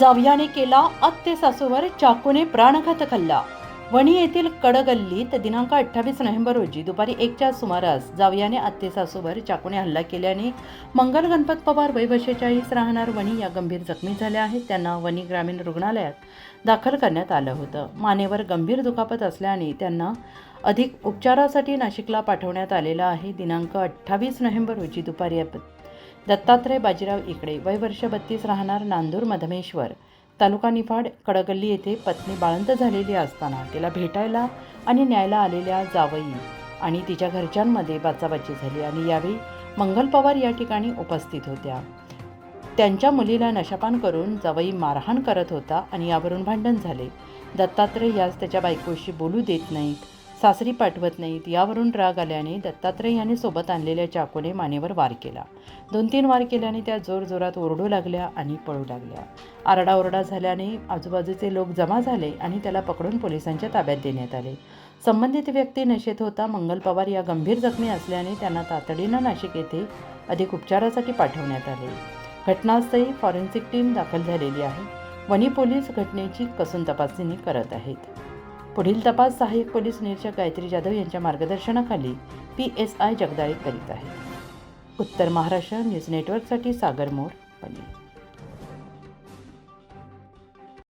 जावयाने केला आत्ते सासूवर चाकूने प्राणघात खाल्ला. वणी येथील कडगल्लीत दिनांक अठ्ठावीस नोव्हेंबर रोजी दुपारी एकच्या सुमारास जावयाने आत्ते सासूवर चाकूने हल्ला केल्याने मंगल गणपत पवार वय राहणार वणी या गंभीर जखमी झाल्या आहेत. त्यांना वणी ग्रामीण रुग्णालयात दाखल करण्यात आलं होतं. मानेवर गंभीर दुखापत असल्याने त्यांना अधिक उपचारासाठी नाशिकला पाठवण्यात आलेलं आहे. दिनांक अठ्ठावीस नोव्हेंबर रोजी दुपारी अप- दत्तात्रय बाजीराव इकडे वय वर्ष बत्तीस राहणार नांदूर मधमेश्वर. तालुका निफाड कडगल्ली येथे पत्नी बाळंत झालेली असताना तिला भेटायला आणि न्यायला आलेल्या जावई आणि तिच्या घरच्यांमध्ये बाचाबाची झाली आणि यावेळी मंगल पवार या ठिकाणी उपस्थित होत्या. त्यांच्या मुलीला नशापान करून जावई मारहाण करत होता आणि यावरून भांडण झाले. दत्तात्रय यास त्याच्या बायकोशी बोलू देत नाहीत. सासरी पाठवत नाहीत. यावरून राग आल्याने दत्तात्रय यांनी सोबत आणलेल्या चाकूने मानेवर वार केला. दोन तीन वार केल्याने त्या जोरजोरात ओरडू लागल्या आणि पळू लागल्या. आरडाओरडा झाल्याने आजूबाजूचे लोक जमा झाले आणि त्याला पकडून पोलिसांच्या ताब्यात देण्यात आले. संबंधित व्यक्ती नशेत होता. मंगल पवार या गंभीर जखमी असल्याने त्यांना तातडीनं नाशिक येथे अधिक उपचारासाठी पाठवण्यात आले. घटनास्थळी फॉरेन्सिक टीम दाखल झालेली आहे. वनी पोलीस घटनेची कसून तपासणी करत आहेत. पुढील तपास सहाय्यक पोलीस निरीक्षक गायत्री जाधव यांच्या मार्गदर्शनाखाली पी एस आय जगदाळे करीत आहे. उत्तर महाराष्ट्र न्यूज नेटवर्कसाठी सागर मोर पणे.